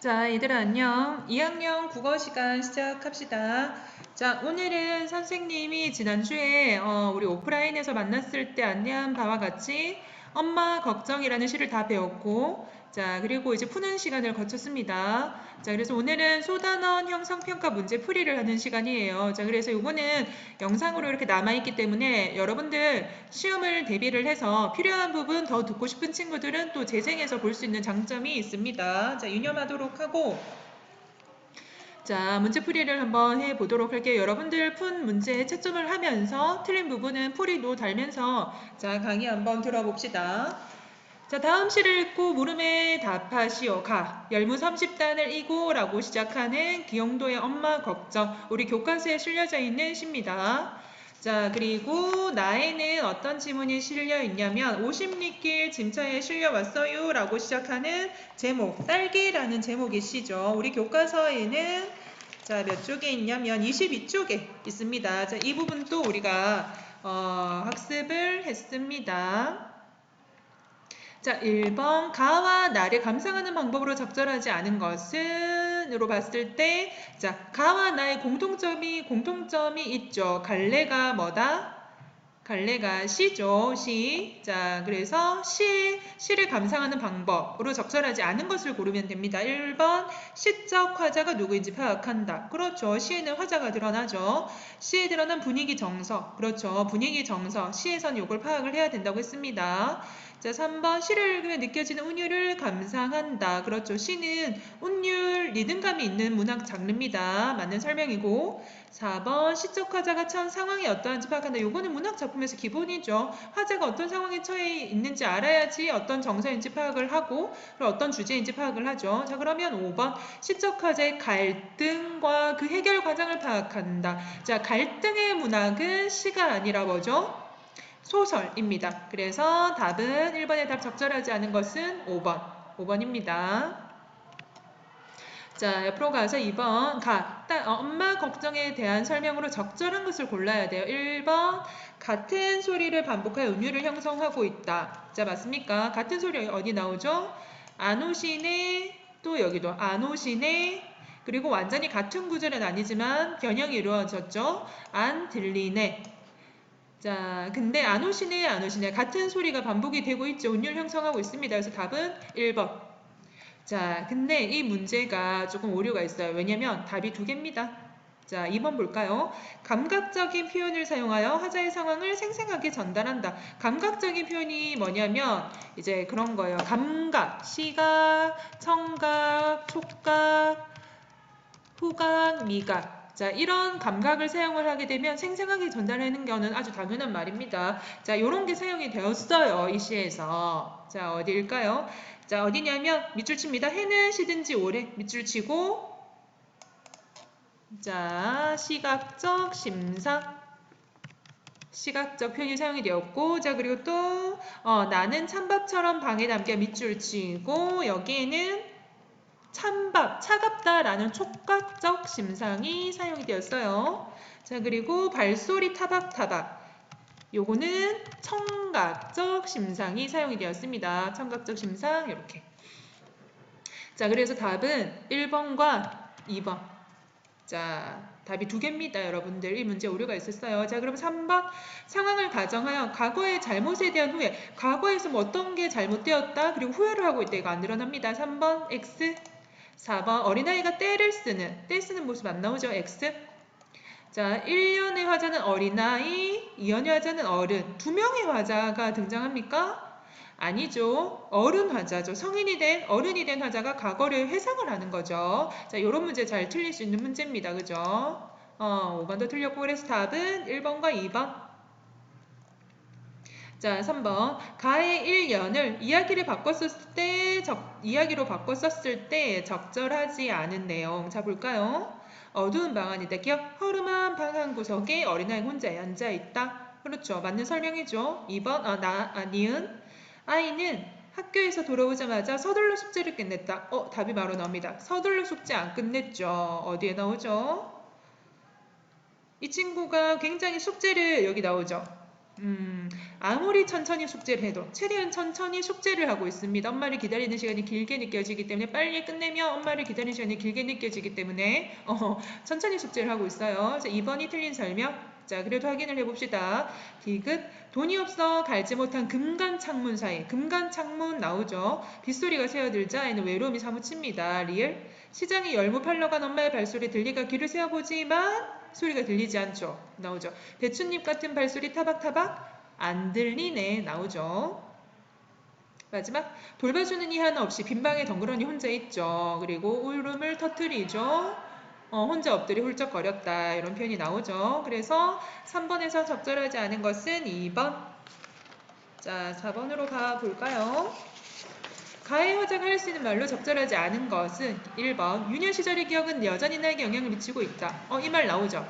자, 얘들아 안녕. 2학년 국어 시간 시작합시다. 자, 오늘은 선생님이 지난주에 어, 우리 오프라인에서 만났을 때 안내한 바와 같이 엄마 걱정이라는 시를 다 배웠고 자, 그리고 이제 푸는 시간을 거쳤습니다. 자, 그래서 오늘은 소단원 형성평가 문제 풀이를 하는 시간이에요. 자, 그래서 이거는 영상으로 이렇게 남아있기 때문에 여러분들 시험을 대비를 해서 필요한 부분 더 듣고 싶은 친구들은 또 재생해서 볼 수 있는 장점이 있습니다. 자, 유념하도록 하고 자, 문제 풀이를 한번 해보도록 할게요. 여러분들 푼 문제에 채점을 하면서 틀린 부분은 풀이도 달면서 자, 강의 한번 들어봅시다. 자, 다음 시를 읽고 물음에 답하시오. 가. 열무 30단을 이고 라고 시작하는 기영도의 엄마 걱정. 우리 교과서에 실려져 있는 시입니다. 자, 그리고 나에는 어떤 지문이 실려 있냐면 50리길 짐차에 실려 왔어요 라고 시작하는 제목, 딸기라는 제목의 시죠. 우리 교과서에는 자, 몇 쪽에 있냐면 22쪽에 있습니다. 자, 이 부분도 우리가 어, 학습을 했습니다. 자, 1번 가와 나를 감상하는 방법으로 적절하지 않은 것은 으로 봤을 때 자, 가와 나의 공통점이 공통점이 있죠. 갈래가 뭐다? 갈래가 시죠. 시. 자, 그래서 시, 시를 감상하는 방법으로 적절하지 않은 것을 고르면 됩니다. 1번 시적 화자가 누구인지 파악한다. 그렇죠. 시에는 화자가 드러나죠. 시에 드러난 분위기 정서. 그렇죠. 분위기 정서. 시에선 이걸 파악을 해야 된다고 했습니다. 자, 3번 시를 읽으면 느껴지는 운율을 감상한다. 그렇죠. 시는 운율, 리듬감이 있는 문학 장르입니다. 맞는 설명이고 4번 시적 화자가 처한 상황이 어떠한지 파악한다. 요거는 문학 작품에서 기본이죠. 화자가 어떤 상황에 처해 있는지 알아야지 어떤 정서인지 파악을 하고 그리고 어떤 주제인지 파악을 하죠. 자, 그러면 5번 시적 화자의 갈등과 그 해결 과정을 파악한다. 자, 갈등의 문학은 시가 아니라 뭐죠? 소설입니다. 그래서 답은 1번의 답 적절하지 않은 것은 5번. 5번입니다. 자, 옆으로 가서 2번 가. 따, 어, 엄마 걱정에 대한 설명으로 적절한 것을 골라야 돼요. 1번 같은 소리를 반복하여 은유를 형성하고 있다. 자, 맞습니까? 같은 소리 어디 나오죠? 안 오시네. 또 여기도 안 오시네. 그리고 완전히 같은 구절은 아니지만 변형이 이루어졌죠. 안 들리네. 자, 근데 안 오시네, 안 오시네. 같은 소리가 반복이 되고 있죠. 운율 형성하고 있습니다. 그래서 답은 1번. 자, 근데 이 문제가 조금 오류가 있어요. 왜냐면 답이 두 개입니다. 자, 2번 볼까요? 감각적인 표현을 사용하여 화자의 상황을 생생하게 전달한다. 감각적인 표현이 뭐냐면 이제 그런 거예요. 감각, 시각, 청각, 촉각, 후각, 미각. 자, 이런 감각을 사용을 하게 되면 생생하게 전달하는 거는 아주 당연한 말입니다. 자, 이런 게 사용이 되었어요. 이 시에서. 자, 어디일까요? 자, 어디냐면 밑줄 칩니다. 해는 시든 지 오래 밑줄 치고 자, 시각적 심사 시각적 표현이 사용이 되었고 자 그리고 또 어, 나는 찬밥처럼 방에 담겨 밑줄 치고 여기에는 찬밥, 차갑다라는 촉각적 심상이 사용이 되었어요. 자, 그리고 발소리 타박타박. 요거는 청각적 심상이 사용이 되었습니다. 청각적 심상 이렇게. 자, 그래서 답은 1번과 2번. 자, 답이 두 개입니다, 여러분들. 이 문제 오류가 있었어요. 자, 그럼 3번. 상황을 가정하여 과거의 잘못에 대한 후회. 과거에서 뭐 어떤 게 잘못되었다, 그리고 후회를 하고 있다. 이거 안 드러납니다. 3번 X. 4번 어린아이가 떼를 쓰는 떼 쓰는 모습 안 나오죠? X 자 1년의 화자는 어린아이 2년의 화자는 어른 두 명의 화자가 등장합니까? 아니죠. 어른 화자죠. 성인이 된 어른이 된 화자가 과거를 회상을 하는 거죠. 자, 이런 문제 잘 틀릴 수 있는 문제입니다. 그죠? 어, 5번도 틀렸고 그래서 답은 1번과 2번. 자, 3번. 가의 1년을 이야기를 바꿨을 때, 적, 이야기로 바꿨었을 때 적절하지 않은 내용. 자, 볼까요? 어두운 방 안이다. 기억, 허름한 방 한 구석에 어린아이 혼자 앉아 있다. 그렇죠. 맞는 설명이죠. 2번, 아, 나, 아, 니은. 아이는 학교에서 돌아오자마자 서둘러 숙제를 끝냈다. 어, 답이 바로 나옵니다. 서둘러 숙제 안 끝냈죠. 어디에 나오죠? 이 친구가 굉장히 숙제를 여기 나오죠. 음, 아무리 천천히 숙제를 해도 최대한 천천히 숙제를 하고 있습니다. 엄마를 기다리는 시간이 길게 느껴지기 때문에 빨리 끝내면 엄마를 기다리는 시간이 길게 느껴지기 때문에 어, 천천히 숙제를 하고 있어요. 자, 2번이 틀린 설명. 자, 그래도 확인을 해봅시다. 디귿 돈이 없어 갈지 못한 금간 창문 사이 금간 창문 나오죠. 빗소리가 새어들자 애는 외로움이 사무칩니다. 리을 시장에 열무 팔러 간 엄마의 발소리 들리가 귀를 세어보지만 소리가 들리지 않죠. 나오죠. 배춧잎 같은 발소리 타박타박 안 들리네 나오죠. 마지막 돌봐주는 이 하나 없이 빈방에 덩그러니 혼자 있죠. 그리고 울음을 터트리죠. 어, 혼자 엎드려 훌쩍거렸다 이런 표현이 나오죠. 그래서 3번에서 적절하지 않은 것은 2번. 자, 4번으로 가 볼까요? 가해 화자가 할 수 있는 말로 적절하지 않은 것은 1번 유년 시절의 기억은 여전히 나에게 영향을 미치고 있다. 어, 이 말 나오죠.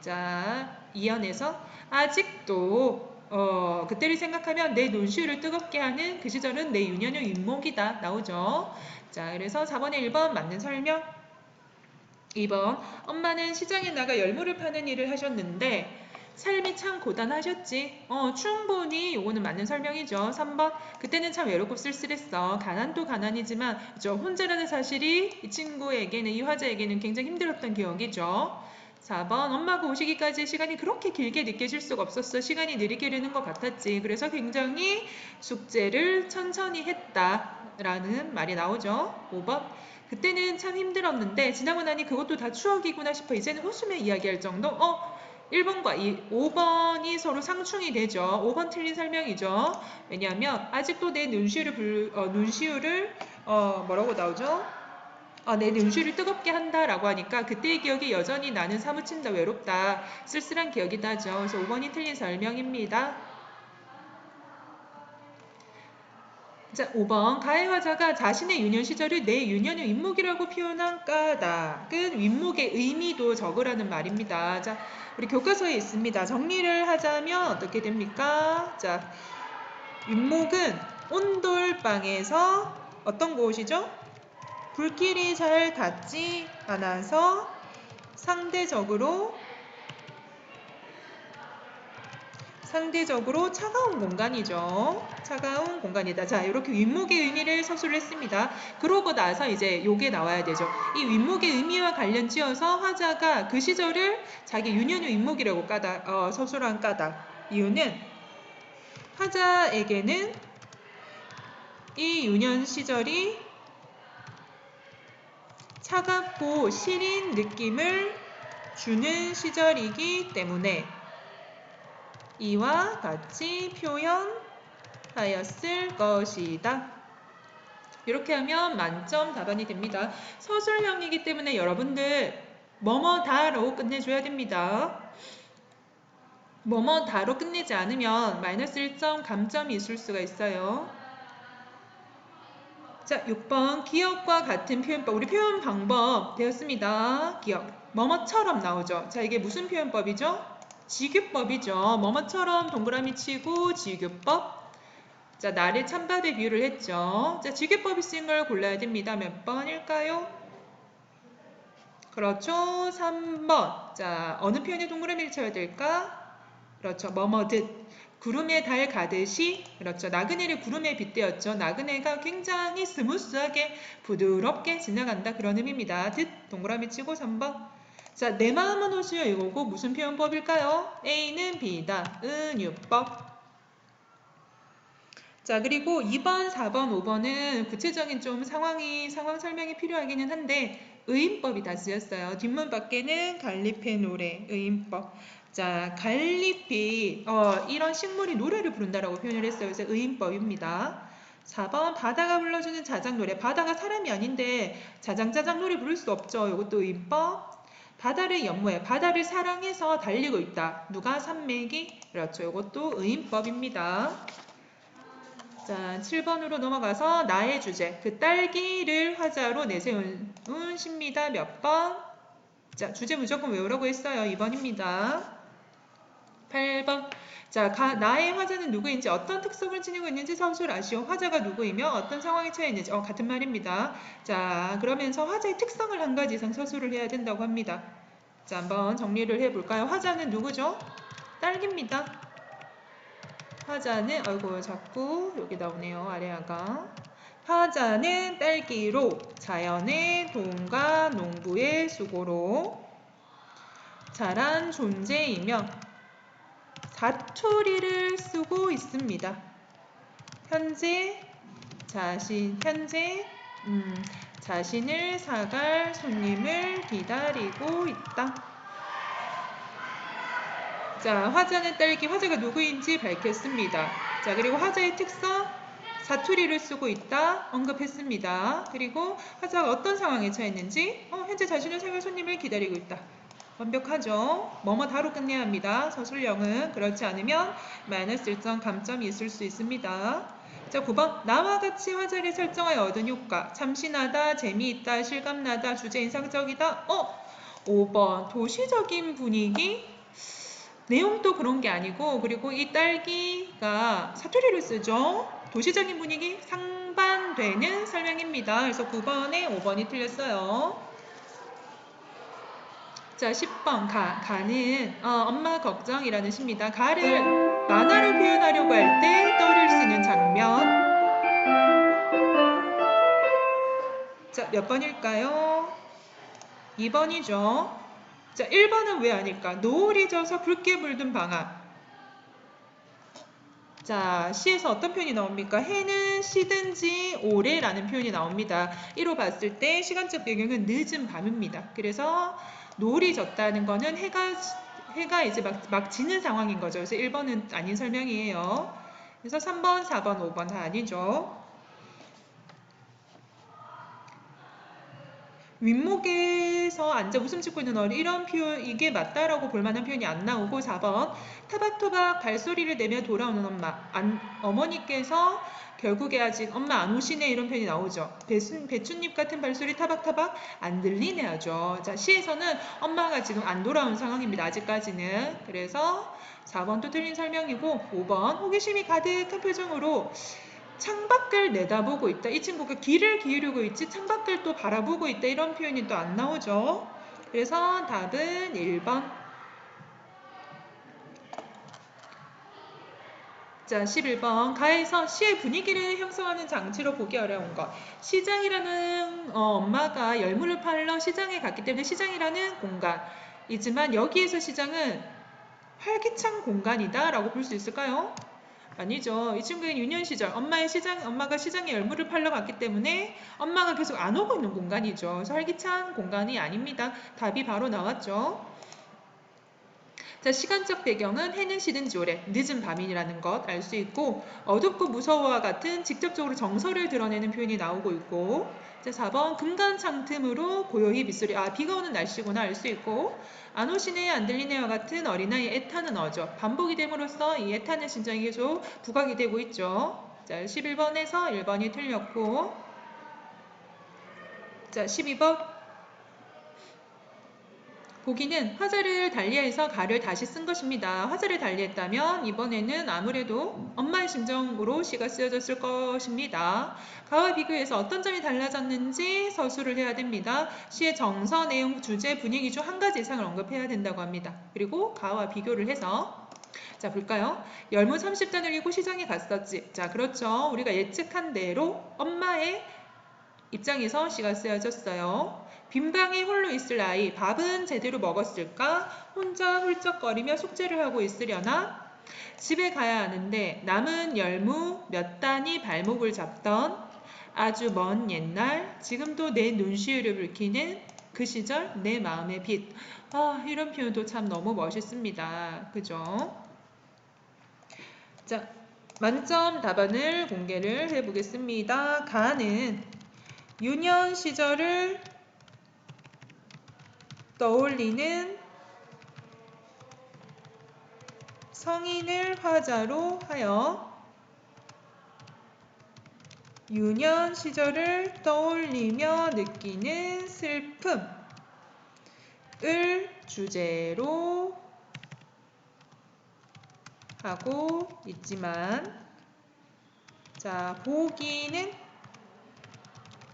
자, 2연에서 아직도 어, 그때를 생각하면 내 눈시울을 뜨겁게 하는 그 시절은 내 유년의 윗목이다. 나오죠. 자, 그래서 4번에 1번 맞는 설명. 2번 엄마는 시장에 나가 열무를 파는 일을 하셨는데 삶이 참 고단하셨지. 어, 충분히 요거는 맞는 설명이죠. 3번 그때는 참 외롭고 쓸쓸했어. 가난도 가난이지만 저 혼자라는 사실이 이 친구에게는 이 화자에게는 굉장히 힘들었던 기억이죠. 4번 엄마가 오시기까지 시간이 그렇게 길게 느껴질 수가 없었어. 시간이 느리게 흐르는 것 같았지. 그래서 굉장히 숙제를 천천히 했다라는 말이 나오죠. 5번 그때는 참 힘들었는데 지나고 나니 그것도 다 추억이구나 싶어 이제는 웃으며 이야기할 정도. 어 1번과 이 5번이 서로 상충이 되죠. 5번 틀린 설명이죠. 왜냐하면 아직도 내 눈시울을 불, 어, 눈시울을 어, 뭐라고 나오죠? 아, 내 눈시울을 뜨겁게 한다라고 하니까 그때의 기억이 여전히 나는 사무친다 외롭다 쓸쓸한 기억이다 하죠. 그래서 5번이 틀린 설명입니다. 자, 5번 가해 화자가 자신의 유년 시절을 내 유년의 윗목이라고 표현한 까닭은 윗목의 의미도 적으라는 말입니다. 자, 우리 교과서에 있습니다. 정리를 하자면 어떻게 됩니까? 자, 윗목은 온돌방에서 어떤 곳이죠? 불길이 잘 닿지 않아서 상대적으로 상대적으로 차가운 공간이죠. 차가운 공간이다. 자, 이렇게 윗목의 의미를 서술을 했습니다. 그러고 나서 이제 요게 나와야 되죠. 이 윗목의 의미와 관련 지어서 화자가 그 시절을 자기 유년의 윗목이라고 까다, 어, 서술한 까닭. 이유는 화자에게는 이 유년 시절이 차갑고 시린 느낌을 주는 시절이기 때문에 이와 같이 표현하였을 것이다. 이렇게 하면 만점 답안이 됩니다. 서술형이기 때문에 여러분들 뭐뭐다로 끝내줘야 됩니다. 뭐뭐다로 끝내지 않으면 마이너스 1점 감점이 있을 수가 있어요. 자, 6번 기억과 같은 표현법. 우리 표현 방법 되었습니다. 기억. 뭐뭐처럼 나오죠. 자, 이게 무슨 표현법이죠? 지규법이죠. 뭐뭐처럼 동그라미 치고 지규법. 자, 나를 찬밥에 비유를 했죠. 자, 지규법이 쓰인 걸 골라야 됩니다. 몇 번일까요? 그렇죠. 3번. 자, 어느 표현에 동그라미를 쳐야 될까? 그렇죠. 뭐뭐듯. 구름에 달 가듯이 그렇죠. 나그네를 구름에 빗대었죠. 나그네가 굉장히 스무스하게 부드럽게 지나간다. 그런 의미입니다. 듯 동그라미 치고 3번. 자, 내 마음은 호시여 이거고 무슨 표현법일까요? A는 B다. 은유법. 자, 그리고 2번, 4번, 5번은 구체적인 좀 상황이, 상황 설명이 필요하기는 한데, 의인법이 다 쓰였어요. 뒷문 밖에는 갈리페 노래, 의인법. 자, 갈리피, 어, 이런 식물이 노래를 부른다라고 표현을 했어요. 그래서 의인법입니다. 4번, 바다가 불러주는 자장 노래. 바다가 사람이 아닌데, 자장자장 노래 부를 수 없죠. 이것도 의인법. 바다를 연모해 바다를 사랑해서 달리고 있다. 누가 산맥이? 그렇죠. 이것도 의인법입니다. 자, 7번으로 넘어가서 나의 주제. 그 딸기를 화자로 내세운 시입니다. 몇 번? 자, 주제 무조건 외우라고 했어요. 2번입니다. 8번. 자, 가, 나의 화자는 누구인지 어떤 특성을 지니고 있는지 서술하시오. 화자가 누구이며 어떤 상황에 처해 있는지 어, 같은 말입니다. 자, 그러면서 화자의 특성을 한 가지 이상 서술을 해야 된다고 합니다. 자, 한번 정리를 해볼까요? 화자는 누구죠? 딸기입니다. 화자는 아이고 자꾸 여기 나오네요 아래아가 화자는 딸기로 자연의 도움과 농부의 수고로 자란 존재이며 사투리를 쓰고 있습니다. 현재 자신 현재 음, 자신을 사갈 손님을 기다리고 있다. 자, 화자는 딸기, 화자가 누구인지 밝혔습니다. 자, 그리고 화자의 특성, 사투리를 쓰고 있다 언급했습니다. 그리고 화자가 어떤 상황에 처했는지, 어, 현재 자신을 사갈 손님을 기다리고 있다. 완벽하죠? 뭐뭐 다로 끝내야 합니다. 서술형은 그렇지 않으면 마이너스 1점 감점이 있을 수 있습니다. 자, 9번. 나와 같이 화자를 설정하여 얻은 효과. 참신하다, 재미있다, 실감나다, 주제 인상적이다. 어? 5번. 도시적인 분위기. 내용도 그런 게 아니고 그리고 이 딸기가 사투리를 쓰죠. 도시적인 분위기 상반되는 설명입니다. 그래서 9번에 5번이 틀렸어요. 자, 10번 가, 가는 어, 엄마 걱정이라는 시입니다. 가를 만화를 표현하려고 할때수 있는 장면. 자, 몇 번일까요? 2번이죠. 자, 1번은 왜 아닐까? 노을이 져서 붉게 물든 방아. 자, 시에서 어떤 표현이 나옵니까? 해는 시든지 오래라는 표현이 나옵니다. 이로 봤을 때 시간적 배경은 늦은 밤입니다. 그래서 노을이 졌다는 거는 해가 해가 이제 막, 막 지는 상황인 거죠. 그래서 1번은 아닌 설명이에요. 그래서 3번, 4번, 5번 다 아니죠. 윗목에서 앉아 웃음 짓고 있는 어리 이런 표현 이게 맞다라고 볼 만한 표현이 안 나오고 4번 타박토박 발소리를 내며 돌아오는 엄마 안, 어머니께서 결국에 아직 엄마 안 오시네 이런 표현이 나오죠. 배순, 배춧잎 같은 발소리 타박타박 안 들리네 하죠. 자, 시에서는 엄마가 지금 안 돌아온 상황입니다. 아직까지는. 그래서 4번도 틀린 설명이고 5번 호기심이 가득한 표정으로 창밖을 내다보고 있다. 이 친구가 귀를 기울이고 있지 창밖을 또 바라보고 있다. 이런 표현이 또 안 나오죠. 그래서 답은 1번 자, 11번. 가에서 시의 분위기를 형성하는 장치로 보기 어려운 것. 시장이라는 어, 엄마가 열무를 팔러 시장에 갔기 때문에 시장이라는 공간이지만 여기에서 시장은 활기찬 공간이다 라고 볼 수 있을까요? 아니죠. 이 친구는 유년 시절 엄마의 시장 엄마가 시장에 열무를 팔러 갔기 때문에 엄마가 계속 안 오고 있는 공간이죠. 활기찬 공간이 아닙니다. 답이 바로 나왔죠. 자, 시간적 배경은 해는 시든 지 오래, 늦은 밤이라는 것 알 수 있고 어둡고 무서워와 같은 직접적으로 정서를 드러내는 표현이 나오고 있고 자, 4번 금간 창틈으로 고요히 빗소리 아 비가 오는 날씨구나 알 수 있고 안 오시네 안 들리네와 같은 어린아이 애타는 어죠 반복이 됨으로써 이 애타는 심정이 계속 부각이 되고 있죠. 자 11번에서 1번이 틀렸고 자 12번 보기는 화자를 달리해서 가를 다시 쓴 것입니다. 화자를 달리했다면 이번에는 아무래도 엄마의 심정으로 시가 쓰여졌을 것입니다. 가와 비교해서 어떤 점이 달라졌는지 서술을 해야 됩니다. 시의 정서, 내용, 주제, 분위기 중 한 가지 이상을 언급해야 된다고 합니다. 그리고 가와 비교를 해서 자 볼까요? 열무 30단을 이고 시장에 갔었지. 자 그렇죠. 우리가 예측한 대로 엄마의 입장에서 시가 쓰여졌어요. 빈방에 홀로 있을 아이, 밥은 제대로 먹었을까? 혼자 훌쩍거리며 숙제를 하고 있으려나? 집에 가야 하는데 남은 열무 몇 단이 발목을 잡던 아주 먼 옛날, 지금도 내 눈시울을 붉히는 그 시절 내 마음의 빛. 아, 이런 표현도 참 너무 멋있습니다. 그죠? 자, 만점 답안을 공개를 해보겠습니다. 가는 유년 시절을 떠올리는 성인을 화자로 하여 유년 시절을 떠올리며 느끼는 슬픔을 주제로 하고 있지만 자 보기는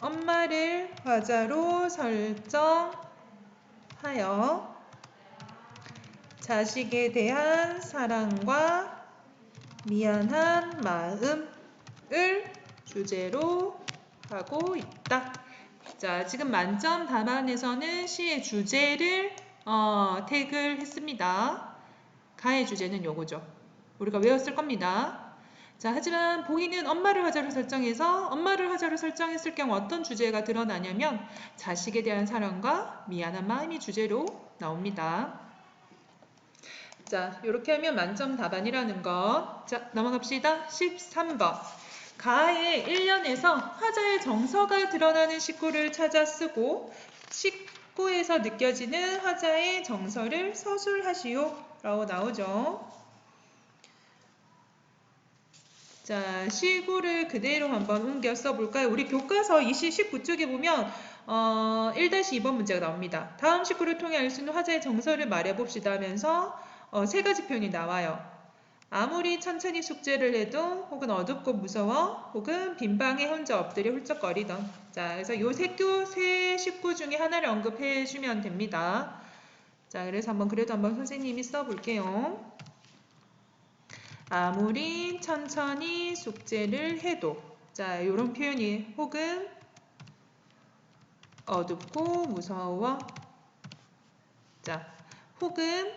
엄마를 화자로 설정 하여 자식에 대한 사랑과 미안한 마음을 주제로 하고 있다. 자, 지금 만점 답안에서는 시의 주제를 어, 태그를 했습니다. 가의 주제는 요거죠. 우리가 외웠을 겁니다. 자, 하지만 보이는 엄마를 화자로 설정해서 엄마를 화자로 설정했을 경우 어떤 주제가 드러나냐면 자식에 대한 사랑과 미안한 마음이 주제로 나옵니다. 자, 이렇게 하면 만점 답안이라는 거. 자, 넘어갑시다. 13번. 가의 1년에서 화자의 정서가 드러나는 식구를 찾아 쓰고 식구에서 느껴지는 화자의 정서를 서술하시오 라고 나오죠. 자, 시구를 그대로 한번 옮겨 써볼까요? 우리 교과서 29쪽에 보면 어, 1-2번 문제가 나옵니다. 다음 식구를 통해 알 수 있는 화자의 정서를 말해봅시다 하면서 어, 세 가지 표현이 나와요. 아무리 천천히 숙제를 해도 혹은 어둡고 무서워 혹은 빈방에 혼자 엎드려 훌쩍거리던 자 그래서 요 세교 세 식구 중에 하나를 언급해 주면 됩니다. 자 그래서 한번 그래도 한번 선생님이 써볼게요. 아무리 천천히 숙제를 해도 자 이런 표현이 혹은 어둡고 무서워 자 혹은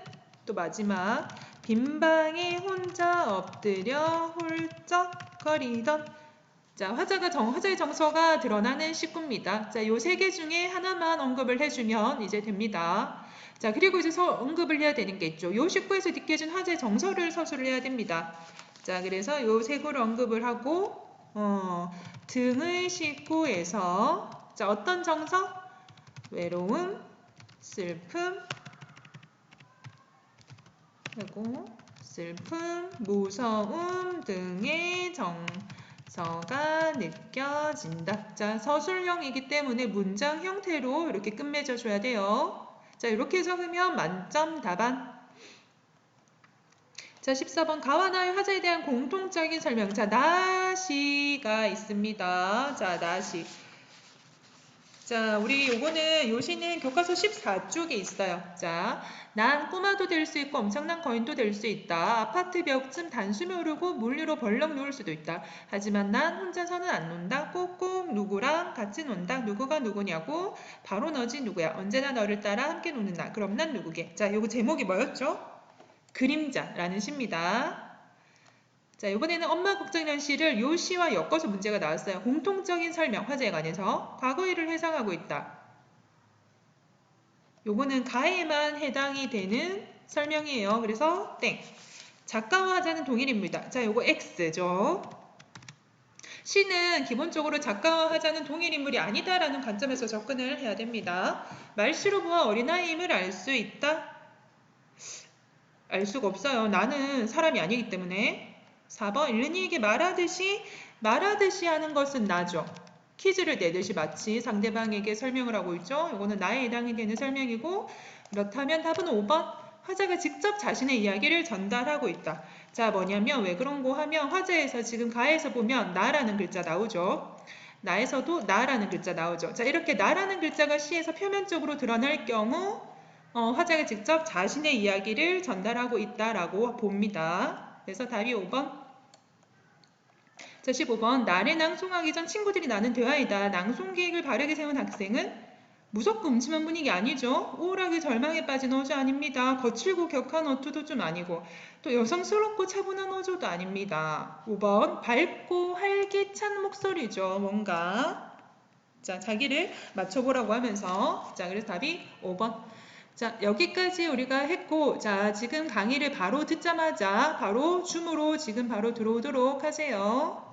또 마지막 빈방에 혼자 엎드려 훌쩍거리던 자 화자가 정 화자의 정서가 드러나는 식구입니다. 자 요 세 개 중에 하나만 언급을 해주면 이제 됩니다. 자 그리고 이제 서, 언급을 해야 되는 게 있죠. 요 식구에서 느껴진 화자의 정서를 서술을 해야 됩니다. 자 그래서 요세 구를 언급을 하고 어, 등의 식구에서 자 어떤 정서? 외로움, 슬픔, 그리고 슬픔, 무서움 등의 정서가 느껴진다. 자, 서술형이기 때문에 문장 형태로 이렇게 끝맺어 줘야 돼요. 자, 이렇게 적으면 만점 답안. 자, 14번 가와 나의 화자에 대한 공통적인 설명. 자, 나시가 있습니다. 자, 나시. 자, 우리 요거는 요시는 교과서 14쪽에 있어요. 자, 난 꼬마도 될 수 있고 엄청난 거인도 될 수 있다. 아파트 벽쯤 단숨에 오르고 물 위로 벌렁 누울 수도 있다. 하지만 난 혼자서는 안 논다. 꼭꼭 누구랑 같이 논다. 누구가 누구냐고. 바로 너지 누구야. 언제나 너를 따라 함께 노는 나. 그럼 난 누구게? 자, 요거 제목이 뭐였죠? 그림자라는 시입니다. 자, 이번에는 엄마 걱정이라는 시를 요 시와 엮어서 문제가 나왔어요. 공통적인 설명, 화제에 관해서 과거 일을 해상하고 있다. 요거는 가에만 해당이 되는 설명이에요. 그래서 땡. 작가와 화자는 동일입니다. 자, 요거 X죠. 시는 기본적으로 작가와 화자는 동일 인물이 아니다라는 관점에서 접근을 해야 됩니다. 말시로 보아 어린아이임을 알 수 있다? 알 수가 없어요. 나는 사람이 아니기 때문에. 4번 일른이에게 말하듯이 말하듯이 하는 것은 나죠. 퀴즈를 내듯이 마치 상대방에게 설명을 하고 있죠. 이거는 나에 해당이 되는 설명이고 그렇다면 답은 5번 화자가 직접 자신의 이야기를 전달하고 있다. 자 뭐냐면 왜 그런 거 하면 화자에서 지금 가에서 보면 나라는 글자 나오죠. 나에서도 나라는 글자 나오죠. 자 이렇게 나라는 글자가 시에서 표면적으로 드러날 경우 어, 화자가 직접 자신의 이야기를 전달하고 있다라고 봅니다. 그래서 답이 5번 자, 15번. 나를 낭송하기 전 친구들이 나는 대화이다. 낭송 계획을 바르게 세운 학생은 무섭고 음침한 분위기 아니죠. 우울하게 절망에 빠진 어조 아닙니다. 거칠고 격한 어투도 좀 아니고 또 여성스럽고 차분한 어조도 아닙니다. 5번. 밝고 활기찬 목소리죠. 뭔가 자 자기를 맞춰보라고 하면서 자 그래서 답이 5번. 자, 여기까지 우리가 했고, 자, 지금 강의를 바로 듣자마자 바로 줌으로 지금 바로 들어오도록 하세요.